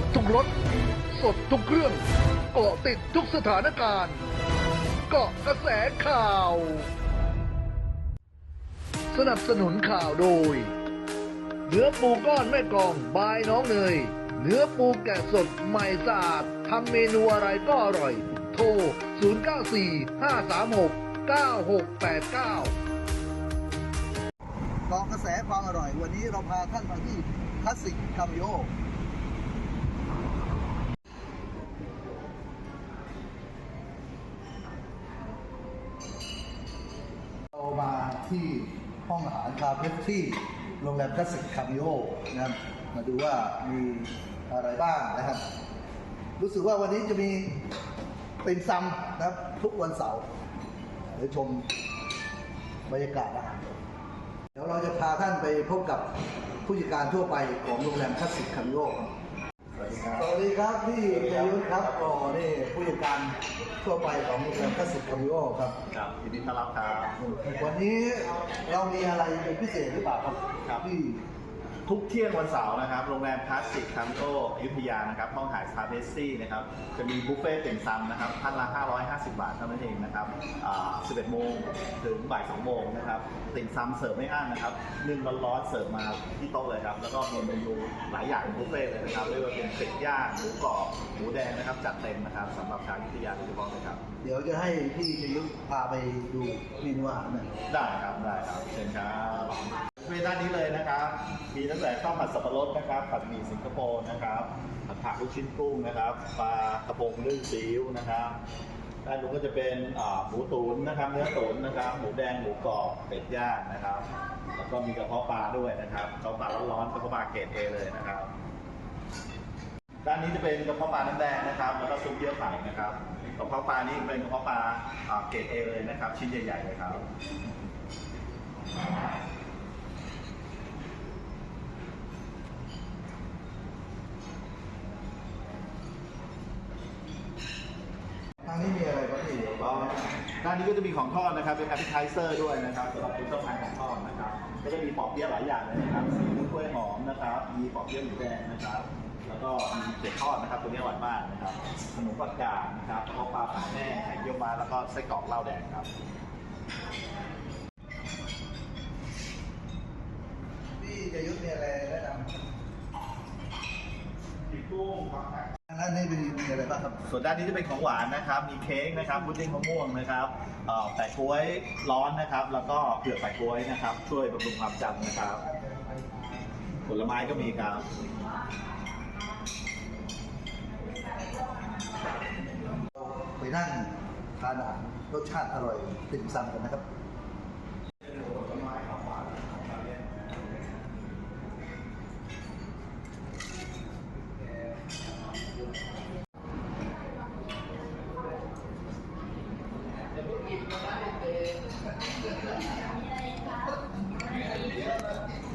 บทุกรถ สดทุกเครื่องเกาะติดทุกสถานการณ์ เกาะกระแสข่าว สนับสนุนข่าวโดย เนื้อปูก้อนแม่กองบายน้องเนย เนื้อปูแกะสดใหม่สะอาดทำเมนูอะไรก็อร่อย โทร 094 536 9689กองกระแสความอร่อย วันนี้เราพาท่านมาที่คลาสสิกคามิโอ ที่ห้องอาหารคาเฟ่ที่โรงแรมคลาสสิกคามิโอนะครับ มาดูว่ามีอะไรบ้างนะครับ รู้สึกว่าวันนี้จะมีเป็นซัมนะครับ ทุกวันเสาร์เดี๋ยวชมบรรยากาศอาหารเดี๋ยวเราจะพาท่านไปพบกับผู้จัดการทั่วไปของโรงแรมคลาสสิกคามิโอครับ สวัสดีครับสวัสดีครับพี่เจยุทธครับอ๋อนี่ผู้จัดการทั่วไปของโรงแรมคลาสสิกคามิโอครับ ครับยินดีต้อนรับครับวันนี้เรามีอะไรเป็นพิเศษหรือเปล่าครับครับ ที่ทุกเที่ยงวันเสาร์นะครับ โรงแรมคลาสสิกคามิโออยุธยานะครับ ห้องถ่ายสตาร์เบสซี่นะครับ จะมีบุฟเฟ่ต์เต็มซัมนะครับท่านละ 550 บาทเท่านั้นเองนะครับอ่า11 โมงถึงบ่าย 2 โมงนะครับติ่มซำเสิร์ฟไม่อั้นนะครับนึ่งร้อนๆเสิร์ฟมาที่โต๊ะเลยครับ แล้วก็มีเมนูหลายอย่างบุฟเฟ่ต์เลยนะครับไม่ว่าเป็นเป็ดย่างหมูกรอบหมูแดงนะครับ จัดเต็มนะครับสำหรับชาวอยุธยาโดยเฉพาะเลยครับ เดี๋ยวจะให้พี่เจยุทธพาไปดูเมนูอาหารหน่อยได้ครับได้ครับเชิญครับ เวด้านนี้เลยนะครับ มีตั้งแต่ข้าวผัดสับปะรดนะครับ ผัดหมี่สิงคโปร์นะครับ ผัดผักลูกชิ้นกุ้งนะครับ ปลากระพงนึ่งซีอิ๊วนะครับด้านนู้นก็จะเป็นหมูตุ๋นนะครับ เนื้อตุ๋นนะครับ หมูแดง หมูกรอบ เป็ดย่างนะครับ แล้วก็มีกระเพาะปลาด้วยนะครับ กระเพาะปลาร้อนๆกระเพาะปลาเกรดเอเลยนะครับ ด้านนี้จะเป็นกระเพาะปลาน้ำแดงนะครับ แล้วก็ซุปเยื่อไผ่นะครับ กระเพาะปลานี้เป็นกระเพาะปลาอ่าเกรดเอเลยนะครับ ชิ้นใหญ่ๆเลยครับ ทางนี้มีอะไรครับพี่เดี๋ยว ก็ ด้านนี้ก็จะมีของทอดนะครับ เป็น appetizer ด้วยนะครับสำหรับคุณต้องการของทอดนะครับ ก็จะมีปอบเปี๊ยะหลายอย่างเลยนะครับซีอิ๊วกล้วยหอมนะครับ มีปอบเปี๊ยะหมูแดงนะครับ แล้วก็มีเป็ดทอดนะครับ ตัวนี้อร่อยมากนะครับ ขนมปักกาดนะครับข้าวปลาผัดแม่ไข่เยี่ยวม้าแล้วก็ไส้กรอกเหล้าแดงครับพี่เจยุทธมีอะไรแนะนมีกุ้งครับำทาง ด้านนี้มีมีอะไรบ้างครับ ส่วนด้านนี้จะเป็นของหวานนะครับ มีเค้กนะครับพุดดิ้งมะม่วงนะครับเอ่อแปะกล้วยร้อนนะครับ แล้วก็เผือกแปะกล้วยนะครับ ช่วยบำรุงความจำนะครับ ผลไม้ก็มีครับ ไปนั่งทานอาหารรสชาติอร่อยติ่มซำกันนะครับ Thank you.